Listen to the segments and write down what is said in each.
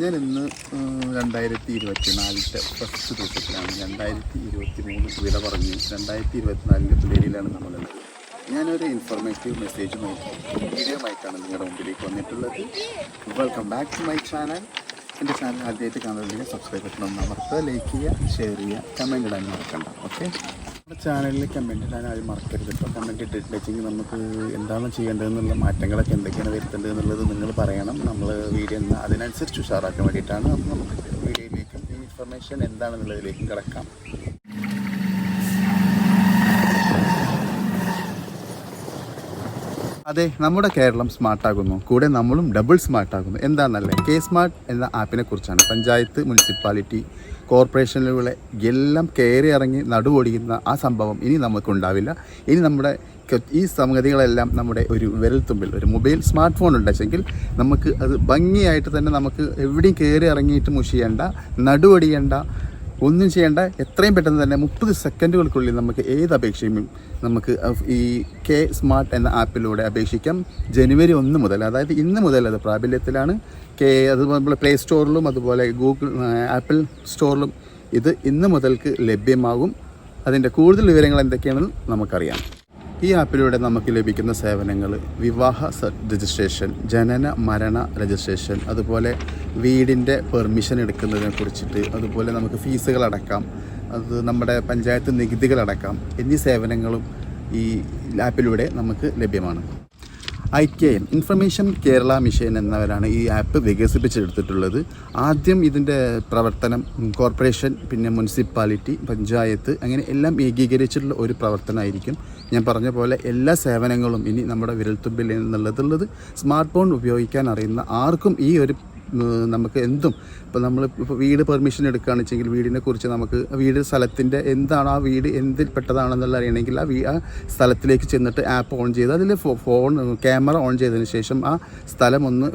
ഞാൻ ഇന്ന് രണ്ടായിരത്തി ഇരുപത്തി നാലിന്റെ ഫസ്റ്റ് ദിവസത്തിലാണ് രണ്ടായിരത്തി ഇരുപത്തി മൂന്ന് വില പറഞ്ഞ് രണ്ടായിരത്തി ഇരുപത്തിനാലിന്റെ പിള്ളേരിലാണ് നമ്മളുള്ളത് ഞാനൊരു ഇൻഫർമേറ്റീവ് മെസ്സേജുമായി വീഡിയോമായിട്ടാണ് നിങ്ങളുടെ മുമ്പിലേക്ക് വന്നിട്ടുള്ളത്. Welcome back to my channel എന്റെ ചാനൽ ആദ്യമായിട്ട് കാണുന്നുണ്ടെങ്കിൽ സബ്സ്ക്രൈബ് ചെയ്യണം. അമർത്തുക ലൈക്ക് ചെയ്യുക ഷെയർ ചെയ്യുക കമന്റ് ഇടാൻ മറക്കണ്ട. ഓക്കെ നമ്മുടെ ചാനലിൽ കമന്റ് ഇടാൻ ആരും മറക്കരുത് ഇപ്പോൾ കമന്റ് ഇട്ടിട്ടുണ്ടെങ്കിൽ നമുക്ക് എന്താണ് ചെയ്യേണ്ടതെന്നുള്ള മാറ്റങ്ങളൊക്കെ എന്തൊക്കെയാണ് വരുത്തേണ്ടത് എന്നുള്ളത് നിങ്ങൾ പറയണം. നമ്മൾ വീഡിയോ അതിനനുസരിച്ച് ഉഷാറാക്കാൻ വേണ്ടിയിട്ടാണ്. അപ്പോൾ നമുക്ക് വീഡിയോയിലേക്കും ഈ ഇൻഫർമേഷൻ എന്താണെന്നുള്ളതിലേക്കും കിടക്കാം. അതെ നമ്മുടെ കേരളം സ്മാർട്ടാകുന്നു കൂടെ നമ്മളും ഡബിൾ സ്മാർട്ടാകുന്നു എന്താണെന്നല്ലേ കെ സ്മാർട്ട് എന്ന ആപ്പിനെ കുറിച്ചാണ്. പഞ്ചായത്ത് മുനിസിപ്പാലിറ്റി കോർപ്പറേഷനുകളെ എല്ലാം കയറി ഇറങ്ങി നടുവൊടിയുന്ന ആ സംഭവം ഇനി നമുക്കുണ്ടാവില്ല. ഇനി നമ്മുടെ ഈ സംഗതികളെല്ലാം നമ്മുടെ ഒരു വിരൽത്തുമ്പിൽ ഒരു മൊബൈൽ സ്മാർട്ട് ഫോൺ ഉണ്ടെങ്കിൽ നമുക്ക് അത് ഭംഗിയായിട്ട് തന്നെ നമുക്ക് എവിടെയും കയറി ഇറങ്ങിയിട്ട് മുഷിയേണ്ട നടുവടിയേണ്ട ഒന്നും ചെയ്യേണ്ട എത്രയും പെട്ടെന്ന് തന്നെ മുപ്പത് സെക്കൻഡുകൾക്കുള്ളിൽ നമുക്ക് ഏത് അപേക്ഷയും നമുക്ക് ഈ കെ സ്മാർട്ട് എന്ന ആപ്പിലൂടെ അപേക്ഷിക്കാം. ജനുവരി ഒന്ന് മുതൽ അതായത് ഇന്ന് മുതൽ അത് പ്രാബല്യത്തിലാണ്. കെ അതുപോലെ പ്ലേ സ്റ്റോറിലും അതുപോലെ ഗൂഗിൾ ആപ്പിൾ സ്റ്റോറിലും ഇത് ഇന്ന് മുതൽക്ക് ലഭ്യമാകും. അതിന്റെ കൂടുതൽ വിവരങ്ങൾ എന്തൊക്കെയാണെന്ന് നമുക്കറിയാം. ഈ ആപ്പിലൂടെ നമുക്ക് ലഭിക്കുന്ന സേവനങ്ങൾ വിവാഹ രജിസ്ട്രേഷൻ ജനന മരണ രജിസ്ട്രേഷൻ അതുപോലെ വീടിന്റെ പെർമിഷൻ എടുക്കുന്നതിനെ കുറിച്ചിട്ട് അതുപോലെ നമുക്ക് ഫീസുകൾ അടക്കാം അത് നമ്മുടെ പഞ്ചായത്ത് നികുതികൾ അടക്കാം എന്നീ സേവനങ്ങളും ഈ ആപ്പിലൂടെ നമുക്ക് ലഭ്യമാണ്. I K M information Kerala mission എന്നവരാണ് ഈ ആപ്പ് വികസിപ്പിച്ചെടുത്തിട്ടുള്ളത്. ആദ്യം ഇതിന്റെ പ്രവർത്തനം കോർപ്പറേഷൻ പിന്നെ മുനിസിപ്പാലിറ്റി പഞ്ചായത്ത് അങ്ങനെ എല്ലാം ഏകീകരിച്ചിട്ടുള്ള ഒരു പ്രവർത്തനമായിരിക്കും. ഞാൻ പറഞ്ഞ പോലെ എല്ലാ സേവനങ്ങളും ഇനി നമ്മുടെ വിരൽത്തുമ്പിൽ നിന്നുള്ളതുള്ളത് സ്മാർട്ട് ഫോൺ ഉപയോഗിക്കാൻ അറിയുന്ന ആർക്കും ഈ ഒരു നമുക്ക് എന്തും ഇപ്പോൾ നമ്മൾ ഇപ്പോൾ വീട് പെർമിഷൻ എടുക്കുകയാണെന്ന് വെച്ചെങ്കിൽ വീടിനെ കുറിച്ച് നമുക്ക് വീട് സ്ഥലത്തിന്റെ എന്താണ് ആ വീട് എന്തിൽ പെട്ടതാണെന്നുള്ള അറിയണമെങ്കിൽ ആ വീ ആ സ്ഥലത്തിലേക്ക് ചെന്നിട്ട് ആപ്പ് ഓൺ ചെയ്ത് അതിൽ ഫോൺ ക്യാമറ ഓൺ ചെയ്തതിന് ശേഷം ആ സ്ഥലം ഒന്ന്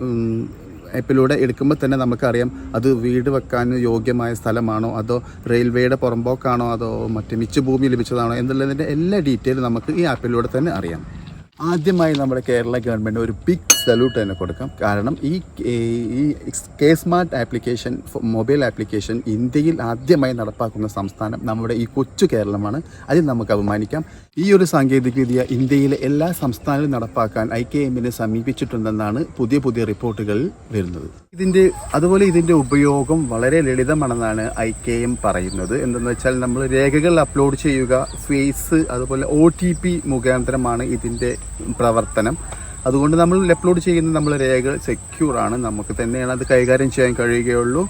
ആപ്പിലൂടെ എടുക്കുമ്പോൾ തന്നെ നമുക്കറിയാം അത് വീട് വെക്കാൻ യോഗ്യമായ സ്ഥലമാണോ അതോ റെയിൽവേയുടെ പുറമ്പോക്കാണോ അതോ മറ്റ് മിച്ചഭൂമി ലഭിച്ചതാണോ എന്നുള്ളതിന്റെ എല്ലാ ഡീറ്റെയിലും നമുക്ക് ഈ ആപ്പിലൂടെ തന്നെ അറിയാം. ആദ്യമായി നമ്മുടെ കേരള ഗവൺമെന്റ് ഒരു ബിഗ് സല്യൂട്ട് തന്നെ കൊടുക്കാം. കാരണം ഈ ഈ K smart application mobile application ഇന്ത്യയിൽ ആദ്യമായി നടപ്പാക്കുന്ന സംസ്ഥാനം നമ്മുടെ ഈ കൊച്ചു കേരളമാണ്. അതിൽ നമുക്ക് അഭിമാനിക്കാം. ഈ ഒരു സാങ്കേതികവിദ്യ ഇന്ത്യയിലെ എല്ലാ സംസ്ഥാനങ്ങളും നടപ്പാക്കാൻ ഐ കെ എമ്മിനെ സമീപിച്ചിട്ടുണ്ടെന്നാണ് പുതിയ പുതിയ റിപ്പോർട്ടുകളിൽ വരുന്നത്. ഇതിന്റെ അതുപോലെ ഇതിന്റെ ഉപയോഗം വളരെ ലളിതമാണെന്നാണ് ഐ കെ എം പറയുന്നത്. എന്തെന്ന് വെച്ചാൽ നമ്മൾ രേഖകൾ അപ്ലോഡ് ചെയ്യുക ഫേസ് അതുപോലെ ഒ ടി പി മുഖാന്തരമാണ് ഇതിന്റെ പ്രവർത്തനം. അതുകൊണ്ട് നമ്മൾ അപ്ലോഡ് ചെയ്യുന്ന നമ്മൾ രേഖകൾ സെക്യൂർ ആണ്. നമുക്ക് തന്നെയാണ് അത് കൈകാര്യം ചെയ്യാൻ കഴിയുകയുള്ളൂ.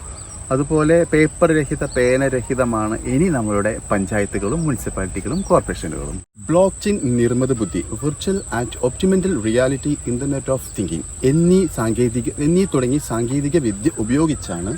അതുപോലെ പേപ്പർ രഹിത പേനരഹിതമാണ് ഇനി നമ്മളുടെ പഞ്ചായത്തുകളും മുനിസിപ്പാലിറ്റികളും കോർപ്പറേഷനുകളും ബ്ലോക്ക് ചെയിൻ നിർമ്മിത ബുദ്ധി വിർച്വൽ ആൻഡ് ഒപ്റ്റിമെന്റൽ റിയാലിറ്റി ഇന്റർനെറ്റ് ഓഫ് തിങ്കിങ് എന്നീ സാങ്കേതിക എന്നീ തുടങ്ങി സാങ്കേതിക വിദ്യ ഉപയോഗിച്ചാണ്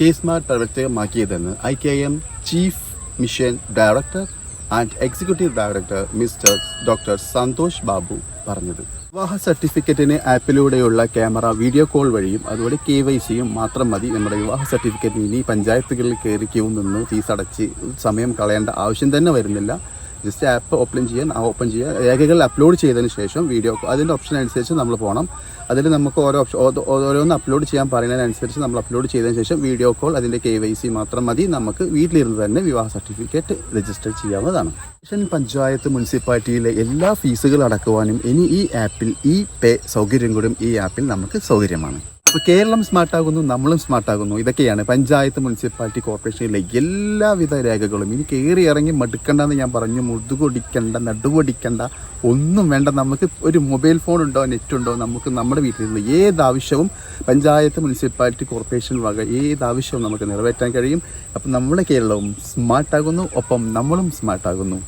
K smart പ്രവർത്തകമാക്കിയതെന്ന് I K M chief mission director and executive director mister doctor Santhosh Babu പറഞ്ഞത്. വിവാഹ സർട്ടിഫിക്കറ്റിന് ആപ്പിലൂടെയുള്ള ക്യാമറ വീഡിയോ കോൾ വഴിയും അതുപോലെ കെ വൈ സിയും മാത്രം മതി. നമ്മുടെ വിവാഹ സർട്ടിഫിക്കറ്റിന് ഇനി പഞ്ചായത്തുകളിൽ കയറി ക്യൂ നിന്ന് ഫീസ് അടച്ച് സമയം കളയേണ്ട ആവശ്യം തന്നെ വരുന്നില്ല. ജസ്റ്റ് ആപ്പ് ഓപ്പൺ ചെയ്യാൻ ഓപ്പൺ ചെയ്യുക രേഖകൾ അപ്ലോഡ് ചെയ്തതിന് ശേഷം വീഡിയോ അതിന്റെ ഓപ്ഷൻ അനുസരിച്ച് നമ്മൾ പോകണം അതിൽ നമുക്ക് ഓരോ ഓപ്ഷൻ ഓരോന്ന് അപ്ലോഡ് ചെയ്യാൻ പറയുന്നതിനനുസരിച്ച് നമ്മൾ അപ്ലോഡ് ചെയ്തതിന് ശേഷം വീഡിയോ കോൾ അതിന്റെ കെ വൈ സി മാത്രം മതി. നമുക്ക് വീട്ടിലിരുന്ന് തന്നെ വിവാഹ സർട്ടിഫിക്കറ്റ് രജിസ്റ്റർ ചെയ്യാവുന്നതാണ്. മിഷൻ പഞ്ചായത്ത് മുനിസിപ്പാലിറ്റിയിലെ എല്ലാ ഫീസുകൾ അടക്കുവാനും ഇനി ഈ ആപ്പിൽ ഈ പേ സൗകര്യം കൂടും ഈ ആപ്പിൽ നമുക്ക് സൗകര്യമാണ്. അപ്പോൾ കേരളം സ്മാർട്ട് സ്മാർട്ടാകുന്നു നമ്മളും സ്മാർട്ട് സ്മാർട്ടാകുന്നു. ഇതൊക്കെയാണ് പഞ്ചായത്ത് മുനിസിപ്പാലിറ്റി കോർപ്പറേഷനിലെ എല്ലാവിധ രേഖകളും. ഇനി കയറി ഇറങ്ങി മടുക്കണ്ടെന്ന് ഞാൻ പറഞ്ഞു മുതുകൊടിക്കണ്ട നടുവടിക്കണ്ട ഒന്നും വേണ്ട. നമുക്ക് ഒരു മൊബൈൽ ഫോൺ ഉണ്ടോ നെറ്റ് ഉണ്ടോ നമുക്ക് നമ്മുടെ വീട്ടിലുള്ള ഏത് ആവശ്യവും പഞ്ചായത്ത് മുനിസിപ്പാലിറ്റി കോർപ്പറേഷൻ വക ഏത് ആവശ്യവും നമുക്ക് നിറവേറ്റാൻ കഴിയും. അപ്പം നമ്മുടെ കേരളവും സ്മാർട്ടാകുന്നു ഒപ്പം നമ്മളും സ്മാർട്ടാകുന്നു.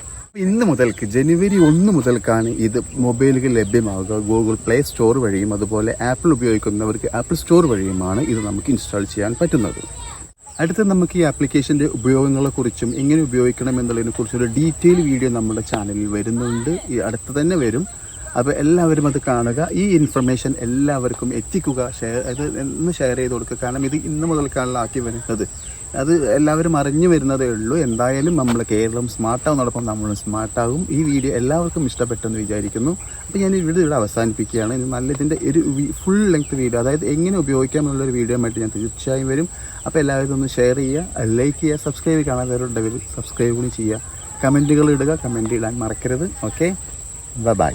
ഇന്ന് മുതൽക്ക് ജനുവരി ഒന്ന് മുതൽക്കാണ് ഇത് മൊബൈലുകൾ ലഭ്യമാവുക. ഗൂഗിൾ പ്ലേ സ്റ്റോർ വഴിയും അതുപോലെ ആപ്പിൾ ഉപയോഗിക്കുന്നവർക്ക് ആപ്പിൾ സ്റ്റോർ വഴിയുമാണ് ഇത് നമുക്ക് ഇൻസ്റ്റാൾ ചെയ്യാൻ പറ്റുന്നത്. അടുത്ത നമുക്ക് ഈ ആപ്ലിക്കേഷന്റെ ഉപയോഗങ്ങളെക്കുറിച്ചും എങ്ങനെ ഉപയോഗിക്കണം എന്നുള്ളതിനെ കുറിച്ചൊരു ഡീറ്റെയിൽ വീഡിയോ നമ്മുടെ ചാനലിൽ വരുന്നുണ്ട്. ഈ അടുത്ത് തന്നെ വരും. അപ്പോൾ എല്ലാവരും അത് കാണുക. ഈ ഇൻഫർമേഷൻ എല്ലാവർക്കും എത്തിക്കുക. ഷെയർ അത് ഷെയർ ചെയ്ത് കൊടുക്കുക. കാരണം ഇത് ഇന്ന് മുതൽക്കാണല്ലോ ആക്കി വരുന്നത്. അത് എല്ലാവരും അറിഞ്ഞു വരുന്നതേ ഉള്ളൂ. എന്തായാലും നമ്മൾ കേരളം സ്മാർട്ടാവുന്നതോടൊപ്പം നമ്മളും സ്മാർട്ടാകും. ഈ വീഡിയോ എല്ലാവർക്കും ഇഷ്ടപ്പെട്ടെന്ന് വിചാരിക്കുന്നു. അപ്പോൾ ഞാൻ ഈ വീഡിയോ ഇവിടെ അവസാനിപ്പിക്കുകയാണ്. ഇനി നല്ല ഇതിന്റെ ഒരു ഫുൾ ലെങ്ത് വീഡിയോ അതായത് എങ്ങനെ ഉപയോഗിക്കാം എന്നുള്ളൊരു വീഡിയോ ആയിട്ട് ഞാൻ തീർച്ചയായും വരും. അപ്പോൾ എല്ലാവരും ഒന്ന് ഷെയർ ചെയ്യുക ലൈക്ക് ചെയ്യുക സബ്സ്ക്രൈബ് കാണാത്തവരുണ്ടെങ്കിൽ സബ്സ്ക്രൈബ് കൂടി ചെയ്യുക. കമന്റുകൾ ഇടുക കമന്റ് ഇടാൻ മറക്കരുത്. Okay bye